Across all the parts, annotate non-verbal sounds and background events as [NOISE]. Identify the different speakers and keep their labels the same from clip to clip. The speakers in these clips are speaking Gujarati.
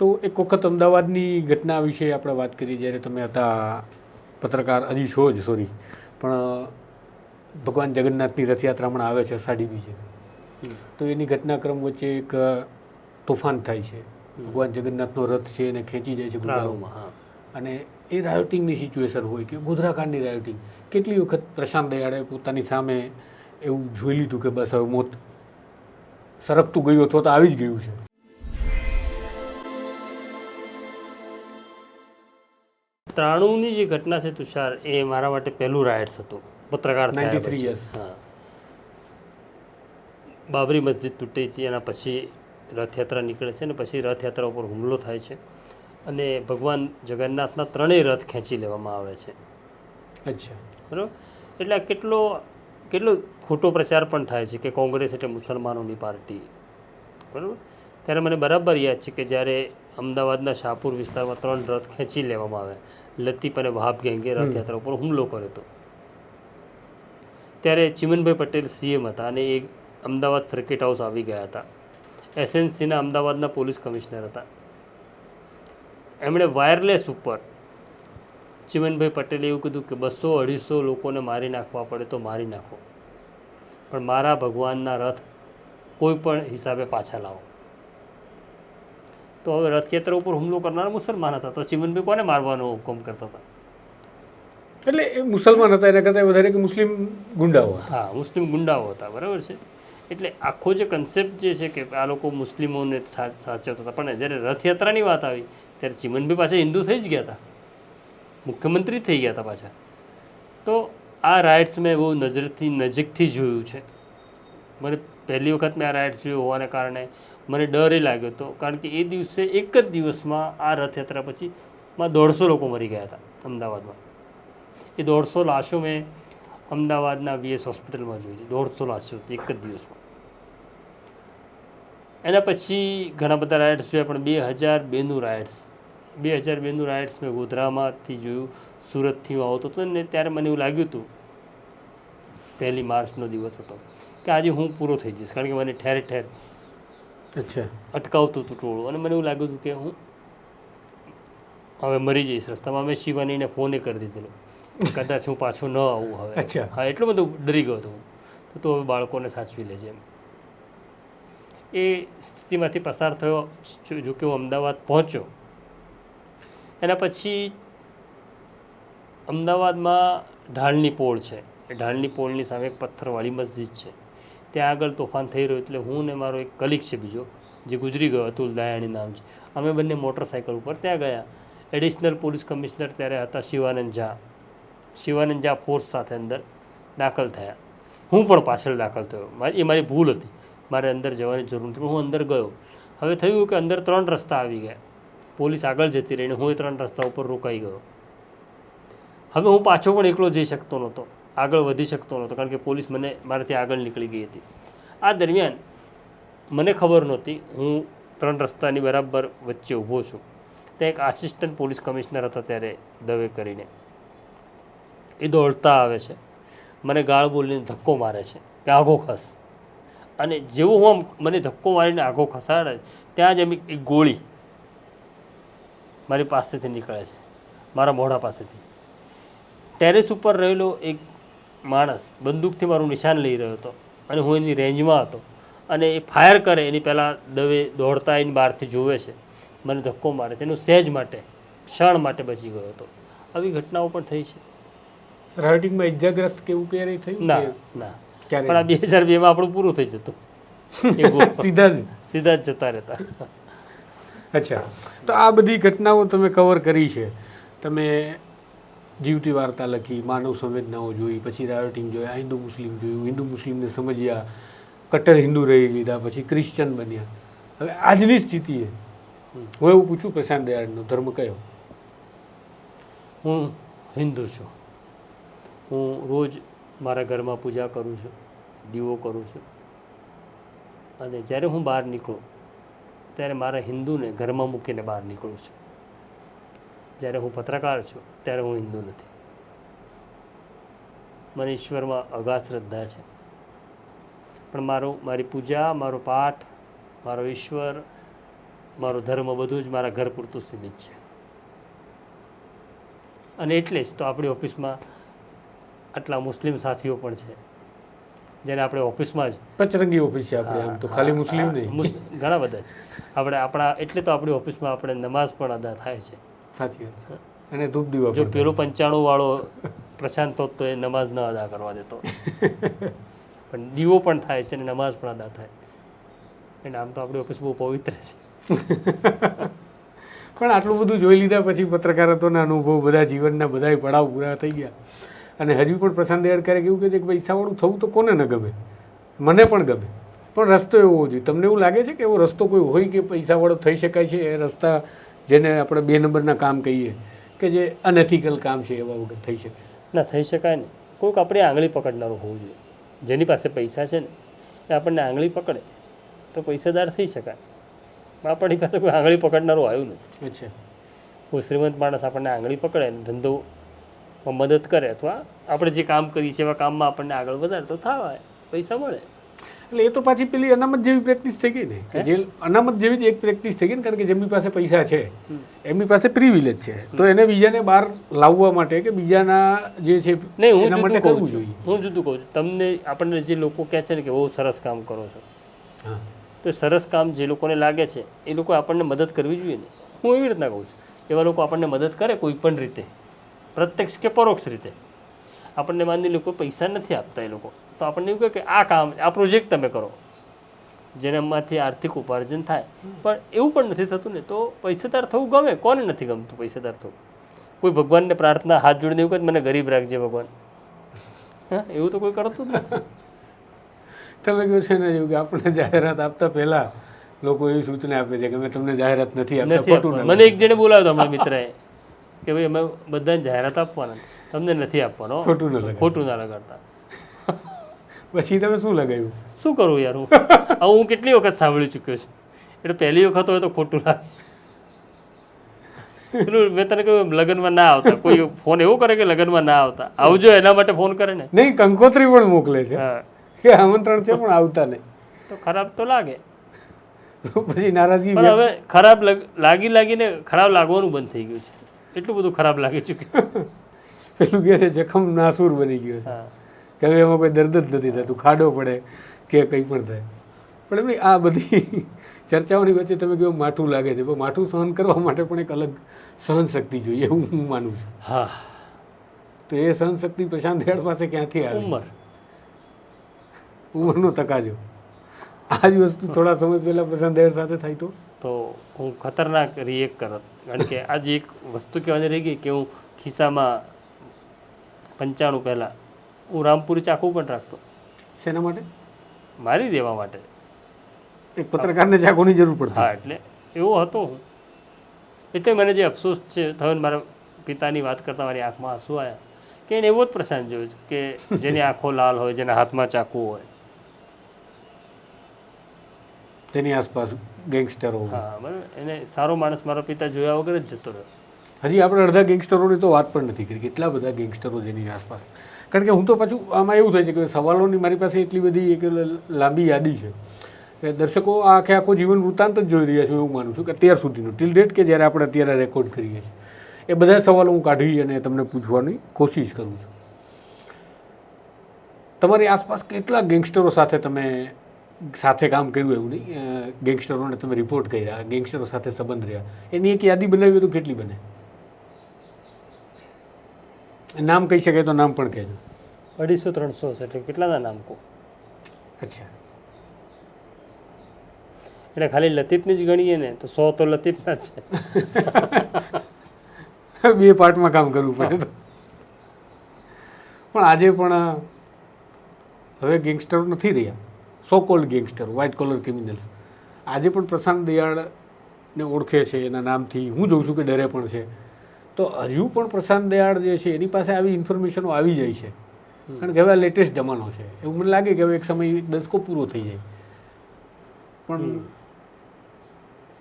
Speaker 1: તો એક વખત અમદાવાદની ઘટના વિશે આપણે વાત કરી જ્યારે તમે હતા પત્રકાર હજી છો જ સોરી પણ ભગવાન જગન્નાથની રથયાત્રા પણ આવે છે અષાઢી બીજે. તો એની ઘટનાક્રમ વચ્ચે એક તોફાન થાય છે. ભગવાન જગન્નાથનો રથ છે એને ખેંચી જાય છે ગુંડાઓ અને એ રાયોટિંગની સિચ્યુએશન હોય કે ગોધરાકાંડની રાયોટિંગ કેટલી વખત પ્રશાંત દયાળે પોતાની સામે એવું જોઈ લીધું કે બસ હવે મોત સરકતું ગયું અથવા તો આવી જ ગયું છે?
Speaker 2: ત્રાણુંની જે ઘટના છે તુષાર એ મારા માટે પહેલું રાઇટ્સ હતું. પત્રકાર થયા
Speaker 1: 93
Speaker 2: પછી.
Speaker 1: years.
Speaker 2: હા. બાબરી મસ્જિદ તૂટે છે એના પછી રથયાત્રા નીકળે છે અને પછી રથયાત્રા ઉપર હુમલો થાય છે અને ભગવાન જગન્નાથના ત્રણેય રથ ખેંચી લેવામાં આવે છે.
Speaker 1: અચ્છા.
Speaker 2: બરાબર? એટલે કેટલો કેટલો ખોટો પ્રચાર પણ થાય છે કે કોંગ્રેસ એટલે મુસલમાનોની પાર્ટી. બરાબર? ત્યારે મને બરાબર યાદ છે કે જ્યારે અમદાવાદના શાહપુર વિસ્તારમાં ત્રણ રથ ખેંચી લેવામાં આવે લતીફ અને વહાબ ગેંગે રથયાત્રા ઉપર હુમલો કર્યો હતો. ત્યારે ચિમનભાઈ પટેલ સીએમ હતા અને એ અમદાવાદ સર્કિટ હાઉસ આવી ગયા હતા. એસએનસીના અમદાવાદના પોલીસ કમિશનર હતા. એમણે વાયરલેસ ઉપર ચિમનભાઈ પટેલે એવું કીધું કે બસો અઢીસો લોકોને મારી નાખવા પડે તો મારી નાખો. પણ મારા ભગવાનના રથ કોઈ પણ હિસાબે પાછા લાવો. તો હવે રથયાત્રા ઉપર હુમલો કરનાર મુસલમાન હતા. તો ચિમનભાઈ કોને મારવાનો હુકમ કરતા હતા?
Speaker 1: એટલે એ મુસલમાન હતા એના કરતાં વધારે કે મુસ્લિમ ગુંડાઓ
Speaker 2: હા મુસ્લિમ ગુંડાઓ હતા બરાબર છે. એટલે આખો જે કન્સેપ્ટ જે છે કે આ લોકો મુસ્લિમોને સાચવતા હતા. પણ જ્યારે રથયાત્રાની વાત આવી ત્યારે ચિમનભાઈ પાછા હિન્દુ થઈ જ ગયા હતા. મુખ્યમંત્રી થઈ ગયા હતા પાછા. તો આ રાઇટ્સ મેં બહુ નજરથી નજીકથી જોયું છે. મને પહેલી વખત મેં આ રાઇટ્સ જોયું હોવાને કારણે મને ડર એ લાગ્યો હતો. કારણ કે એ દિવસે એક જ દિવસમાં આ રથયાત્રા પછી માં દોઢસો લોકો મરી ગયા હતા અમદાવાદમાં. એ દોઢસો લાશો મેં અમદાવાદના વીએસ હોસ્પિટલમાં જોઈ છે. દોઢસો લાશો એક જ દિવસમાં. એના પછી ઘણા બધા રાઇડ્સ જોયા, પણ બે હજાર બેનું રાઇડ્સ બે હજાર બેનું રાઇડ્સ મેં ગોધરામાંથી જોયું, સુરતથી હું આવતો હતો ને ત્યારે મને એવું લાગ્યું હતું, પહેલી માર્ચનો દિવસ હતો, કે આજે હું પૂરો થઈ જઈશ. કારણ કે મને ઠેર ઠેર
Speaker 1: અચ્છા.
Speaker 2: અટકાવતું હતું ટોળું. અને મને એવું લાગ્યું હતું કે હું હવે મરી જઈશ રસ્તામાં. મેં શિવાનીને ફોને કરી દીધેલો. કદાચ હું પાછો ન આવું હવે.
Speaker 1: અચ્છા.
Speaker 2: હા એટલો બધો ડરી ગયો હતો હું. તો હવે બાળકોને સાચવી લેજે એમ. એ સ્થિતિમાંથી પસાર થયો જો- જો કે હું અમદાવાદ પહોંચ્યો. એના પછી અમદાવાદમાં ઢાળની પોળ છે. એ ઢાળની પોળની સામે એક પથ્થરવાળી મસ્જિદ છે. ત્યાં આગળ તોફાન થઈ રહ્યું એટલે હું ને મારો એક કલીગ છે બીજો, જે ગુજરી ગયો, અતુલ દયાણી નામ છે. અમે બંને મોટરસાઇકલ ઉપર ત્યાં ગયા. એડિશનલ પોલીસ કમિશનર ત્યારે હતા શિવાનંદ ઝા શિવાનંદ ઝા ફોર્સ સાથે અંદર દાખલ થયા. હું પણ પાછળ દાખલ થયો. મારી, એ મારી ભૂલ હતી. મારે અંદર જવાની જરૂર નથી. હું અંદર ગયો. હવે થયું કે અંદર ત્રણ રસ્તા આવી ગયા. પોલીસ આગળ જતી રહીને હું એ ત્રણ રસ્તા ઉપર રોકાઈ ગયો. હવે હું પાછો પણ એકલો જઈ શકતો નહોતો. આગળ વધી શકતો નહોતો, કારણ કે પોલીસ મને મારાથી આગળ નીકળી ગઈ હતી. આ દરમિયાન મને ખબર નહોતી, હું ત્રણ રસ્તાની બરાબર વચ્ચે ઊભો છું. ત્યાં એક આસિસ્ટન્ટ પોલીસ કમિશનર હતા ત્યારે દવે કરીને. એ દોડતા આવે છે. મને ગાળ બોલીને ધક્કો મારે છે, કે આગો ખસ. અને જેવું હું મને ધક્કો મારીને આગો ખસાડે, ત્યાં જ એમ એક ગોળી મારી પાસેથી નીકળે છે, મારા મોઢા પાસેથી. ટેરેસ ઉપર રહેલો એક માણસ બંદૂકથી મારું નિશાન લઈ રહ્યો હતો અને હું એની રેન્જમાં હતો. અને એ ફાયર કરે એની પહેલાં દવે દોડતા આવીને બહારથી જોવે છે. મને ધક્કો મારે છે. એનું સહેજ માટે ક્ષણ માટે બચી ગયો હતો. આવી ઘટનાઓ પણ થઈ છે.
Speaker 1: રાઇટિંગમાં ઇજાગ્રસ્ત કે એવું ક્યારેય થયું
Speaker 2: ના ના? પણ આ બે હજાર બેમાં આપણું પૂરું થઈ જતું. [LAUGHS]
Speaker 1: સીધા જ?
Speaker 2: સીધા જ જતા રહેતા.
Speaker 1: અચ્છા. તો આ બધી ઘટનાઓ તમે કવર કરી છે. તમે જીવતી વાર્તા લખી, માનવ સંવેદનાઓ જોઈ, પછી રાયોટિંગ જોયા, હિન્દુ મુસ્લિમ જોયું, હિન્દુ મુસ્લિમને સમજ્યા, કટ્ટર હિન્દુ રહી લીધા, પછી ક્રિશ્ચન બન્યા. હવે આજની સ્થિતિએ હું એવું પૂછું, પ્રશાંત દયાળનો ધર્મ કયો?
Speaker 2: હું હિન્દુ છું. હું રોજ મારા ઘરમાં પૂજા કરું છું, દીવો કરું છું. અને જ્યારે હું બહાર નીકળું, ત્યારે મારા હિન્દુને ઘરમાં મૂકીને બહાર નીકળું છું. જ્યારે હું પત્રકાર છું ત્યારે હું હિન્દુ નથી. મને ઈશ્વરમાં અગા શ્રદ્ધા છે. પણ મારું મારી પૂજા મારો પાઠ મારો ઈશ્વર મારો ધર્મ બધું જ મારા ઘર પૂરતું સીમિત છે. અને એટલે જ તો આપણી ઓફિસમાં આટલા મુસ્લિમ સાથીઓ પણ છે જેને આપણે ઓફિસમાં જ
Speaker 1: પચરંગી ઓફિસ છે આપણે આમ તો ખાલી મુસ્લિમ નહીં.
Speaker 2: ઘણા બધા છે. આપણે આપણા એટલે તો આપણી ઓફિસમાં આપણે નમાઝ પણ અદા થાય છે.
Speaker 1: સાચી વાત છે. અને ધૂપ દીવા
Speaker 2: જો પેલો પંચાણું વાળો પ્રશાંત હોત તો એ નમાઝ ન અદા કરવા દેતો. પણ દીવો પણ થાય છે અને નમાઝ પણ અદા થાય. એટલે આમ તો આપણી ઓફિસ બહુ પવિત્ર છે.
Speaker 1: પણ આટલું બધું જોઈ લીધા પછી પત્રકારત્વના અનુભવ બધા જીવનના બધાય પડાવ પૂરા થઈ ગયા. અને હજી પણ પ્રશાંત દેડકરે કેવું એવું કહે છે કે પૈસાવાળું થવું તો કોને ન ગમે? મને પણ ગમે. પણ રસ્તો એવો હોવો જોઈએ. તમને એવું લાગે છે કે એવો રસ્તો કોઈ હોય કે પૈસાવાળો થઈ શકાય છે? એ રસ્તા જેને આપણે બે નંબરના કામ કહીએ કે જે અનએથિકલ કામ છે એવા વગર થઈ શકે.
Speaker 2: ના થઈ શકાય ને કોઈક આપણી આંગળી પકડનારું હોવું જોઈએ. જેની પાસે પૈસા છે ને એ આપણને આંગળી પકડે તો પૈસાદાર થઈ શકાય. પણ આપણી પાસે કોઈ આંગળી પકડનારું આવ્યું નથી.
Speaker 1: અચ્છા.
Speaker 2: કોઈ શ્રીમંત માણસ આપણને આંગળી પકડે અને ધંધોમાં મદદ કરે અથવા આપણે જે કામ કરીએ છીએ એવા કામમાં આપણને આગળ વધારે તો થાય પૈસા મળે.
Speaker 1: એટલે એ તો પાછી પેલી અનામત જેવી પ્રેક્ટિસ થઈ ગઈ ને. કે જે અનામત જેવી જ એક પ્રેક્ટિસ થઈ ગઈ ને કારણ કે જેમની પાસે પૈસા છે એમની પાસે પ્રિવિલેજ છે. તો એને બીજાને બહાર લાવવા માટે કે બીજાના જે છે
Speaker 2: નહીં હું
Speaker 1: માટે
Speaker 2: કહું છું. હું જુદું કહું છું. તમને આપણને જે લોકો કહે છે ને કે બહુ સરસ કામ કરો છો.
Speaker 1: હા.
Speaker 2: તો સરસ કામ જે લોકોને લાગે છે એ લોકો આપણને મદદ કરવી જોઈએ ને. હું એવી રીતના કહું છું. એવા લોકો આપણને મદદ કરે કોઈ પણ રીતે. પ્રત્યક્ષ કે પરોક્ષ રીતે. આપણને માની લોકો પૈસા નથી આપતા એ લોકો. તો આપણને એવું કહે કે આ કામ આ પ્રોજેક્ટ તમે કરો. જેનામાંથી આર્થિક ઉપાર્જન થાય. પણ એવું પણ નથી થતું ને તો પૈસાદાર થવું ગમે. કોને નથી ગમતું પૈસાદાર થવું? કોઈ ભગવાનને પ્રાર્થના હાથ જોડીને એવું કહે મને ગરીબ રાખજે ભગવાન. હા એવું તો કોઈ કરતું જ નથી.
Speaker 1: તમે કહ્યું છે ને એવું કે આપણને જાહેરાત આપતા પહેલા લોકો એવી સૂચના આપે છે કે અમે તમને જાહેરાત નથી આપતા
Speaker 2: મને એક જણે બોલાવ્યો હમણાં મિત્રએ કે ભાઈ અમે બધાને જાહેરાત આપવાના. તમને નથી આપવાનો.
Speaker 1: ખોટું ના
Speaker 2: ખોટું ના લગાડતા.
Speaker 1: પછી તમે શું લગાવ્યું?
Speaker 2: શું કરું યાર હું? આવું હું કેટલી વખત સાંભળી ચૂક્યો છું? એટલે પહેલી વખત હોય તો ખોટું લાગે. પેલું મેં તને કહ્યું લગ્નમાં ના આવતા. કોઈ ફોન એવો કરે કે લગ્નમાં ના આવતા. આવજો એના માટે ફોન કરે ને.
Speaker 1: નહીં કંકોત્રી પણ મોકલે છે. કે આમંત્રણ છે પણ આવતા નહીં.
Speaker 2: તો ખરાબ તો લાગે.
Speaker 1: પછી નારાજગી
Speaker 2: પણ હવે ખરાબ લગ- લાગી લાગીને ખરાબ લાગવાનું બંધ થઈ ગયું છે. એટલું બધું ખરાબ લાગી ચૂક્યું [LAUGHS]
Speaker 1: પેલું કહે છે જખમ નાસુર બની ગયો છે.
Speaker 2: હા.
Speaker 1: કે હવે એમાં કોઈ દર્દ જ નથી થતું ખાડો પડે કે કંઈ પણ થાય. પણ એમની આ બધી [LAUGHS] ચર્ચાઓની વચ્ચે તમે કહો માઠું લાગે છે. પણ માઠું સહન કરવા માટે પણ એક અલગ સહન શક્તિ જોઈએ એવું હું માનું છું.
Speaker 2: હા.
Speaker 1: તો એ સહન શક્તિ પ્રશાંત હેડ પાસે ક્યાંથી આવી?
Speaker 2: ઉંમર.
Speaker 1: ઉંમરનો તકાજો. આ જ વસ્તુ થોડા સમય પહેલાં પ્રશાંત હેડ સાથે થાય તો?
Speaker 2: તો હું ખતરનાક રિએક્ટ કરત કારણ કે આજે એક વસ્તુ કહેવાની રહી ગઈ કે હું ખિસ્સામાં પંચાણું પહેલાં હું રામપુરી ચાકુ પણ રાખતો.
Speaker 1: શેના માટે?
Speaker 2: મારી દેવા માટે.
Speaker 1: એક પત્રકારને ચાકોની જરૂર પડતી.
Speaker 2: હા એટલે એવો હતો હું. એટલે મને જે અફસોસ છે થયો ને મારા પિતાની વાત કરતાં મારી આંખમાં આંસુ આવ્યા. કે એને એવો જ પ્રસંગ જોયો છે કે જેની આંખો લાલ હોય જેના હાથમાં ચાકુ હોય.
Speaker 1: તેની આસપાસ ગેંગસ્ટરો
Speaker 2: હા બરાબર. એને સારો માણસ મારો પિતા જોયા વગર જ જતો રહ્યો.
Speaker 1: હજી આપણે અડધા ગેંગસ્ટરોની તો વાત પણ નથી કરી. કેટલા બધા ગેંગસ્ટરો જેની આસપાસ કારણ કે હું તો પાછું આમાં એવું થાય છે કે સવાલોની મારી પાસે એટલી બધી એક લાંબી યાદી છે કે દર્શકો આ આખે આખો જીવન વૃત્તાંત જ જોઈ રહ્યા છે એવું માનું છું કે અત્યાર સુધીનું. ટિલ ડેટ કે જ્યારે આપણે અત્યારે રેકોર્ડ કરીએ છીએ. એ બધા સવાલો હું કાઢી અને તમને પૂછવાની કોશિશ કરું છું. તમારી આસપાસ કેટલા ગેંગસ્ટરો સાથે તમે સાથે કામ કર્યું એવું નહીં? ગેંગસ્ટરોને તમે રિપોર્ટ કર્યા, ગેંગસ્ટરો સાથે સંબંધ રહ્યા. એની એક યાદી બનાવી તો કેટલી બને? નામ કહી શકાય તો નામ પણ કહેજો.
Speaker 2: અઢીસો ત્રણસો છે એટલે કેટલાના નામ કહું?
Speaker 1: અચ્છા.
Speaker 2: એટલે ખાલી લતીફની જ ગણીએ ને તો સો તો લતીફના જ છે. [LAUGHS]
Speaker 1: બે પાર્ટમાં કામ કરવું પડે પણ આજે પણ હવે ગેંગસ્ટરો નથી રહ્યા. So called gangster white collar criminal આજે પણ પ્રશાંત દયાળને ઓળખે છે એના નામથી. હું જોઉં છું કે ડરે પણ છે. તો હજુ પણ પ્રશાંત દયાળ જે છે એની પાસે આવી ઇન્ફોર્મેશનો આવી જાય છે. કારણ કે હવે લેટેસ્ટ જમાનો છે. એવું મને લાગે કે હવે એક સમય દસકો પૂરો થઈ જાય. પણ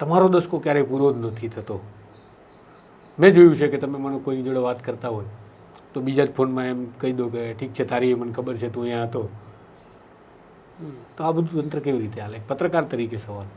Speaker 1: તમારો દસકો ક્યારેય પૂરો જ નથી થતો. મેં જોયું છે કે તમે મને કોઈની જોડે વાત કરતા હોય તો બીજા જ ફોનમાં એમ કહી દો કે ઠીક છે તારી એ મને ખબર છે તું અહીંયા હતો. તો આ બધું તંત્ર કેવી રીતે હાલે? પત્રકાર તરીકે સવાલ.